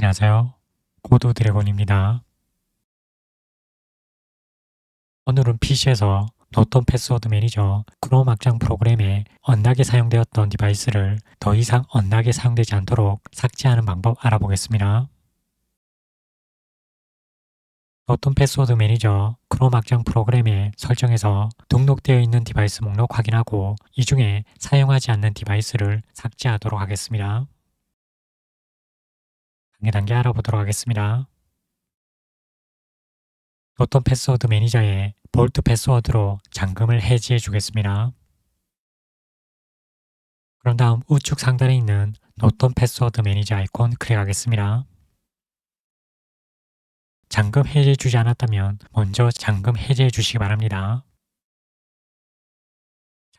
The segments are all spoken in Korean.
안녕하세요. 고도 드래곤입니다. 오늘은 PC에서 노턴 패스워드 매니저 크롬 확장 프로그램에 언락에 사용되었던 디바이스를 더 이상 언락에 사용되지 않도록 삭제하는 방법 알아보겠습니다. 노턴 패스워드 매니저 크롬 확장 프로그램에 설정해서 등록되어 있는 디바이스 목록 확인하고 이 중에 사용하지 않는 디바이스를 삭제하도록 하겠습니다. 단계 단계 알아보도록 하겠습니다. 노턴 패스워드 매니저에 볼트 패스워드로 잠금을 해지해 주겠습니다. 그런 다음 우측 상단에 있는 노턴 패스워드 매니저 아이콘 클릭하겠습니다. 잠금 해제해 주지 않았다면 먼저 잠금 해제해 주시기 바랍니다.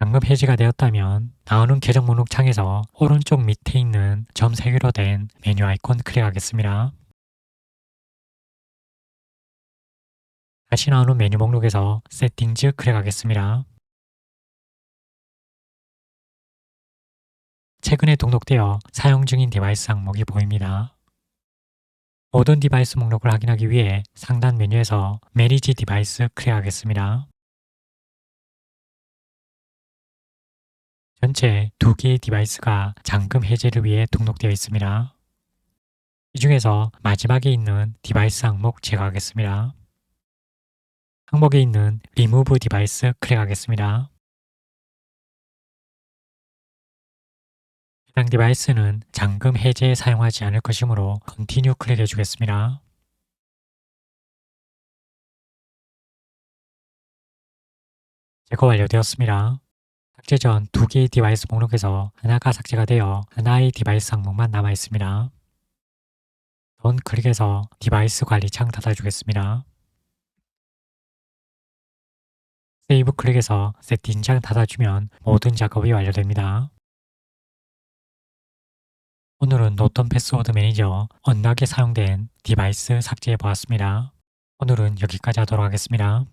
잠금 해제가 되었다면 나오는 계정 목록 창에서 오른쪽 밑에 있는 점 3개로 된 메뉴 아이콘 클릭하겠습니다. 다시 나오는 메뉴 목록에서 세팅즈 클릭하겠습니다. 최근에 등록되어 사용 중인 디바이스 항목이 보입니다. 모든 디바이스 목록을 확인하기 위해 상단 메뉴에서 매니지 디바이스 클릭하겠습니다. 전체 두 개의 디바이스가 잠금 해제를 위해 등록되어 있습니다. 이 중에서 마지막에 있는 디바이스 항목 제거하겠습니다. 항목에 있는 리무브 디바이스 클릭하겠습니다. 해당 디바이스는 잠금 해제에 사용하지 않을 것이므로 컨티뉴 클릭해 주겠습니다. 제거 완료되었습니다. 삭제 전 두 개의 디바이스 목록에서 하나가 삭제가 되어 하나의 디바이스 항목만 남아 있습니다. 던 클릭해서 디바이스 관리 창 닫아주겠습니다. 세이브 클릭해서 세팅창 닫아주면 모든 작업이 완료됩니다. 오늘은 노턴 패스워드 매니저 언락에 사용된 디바이스 삭제해 보았습니다. 오늘은 여기까지 하도록 하겠습니다.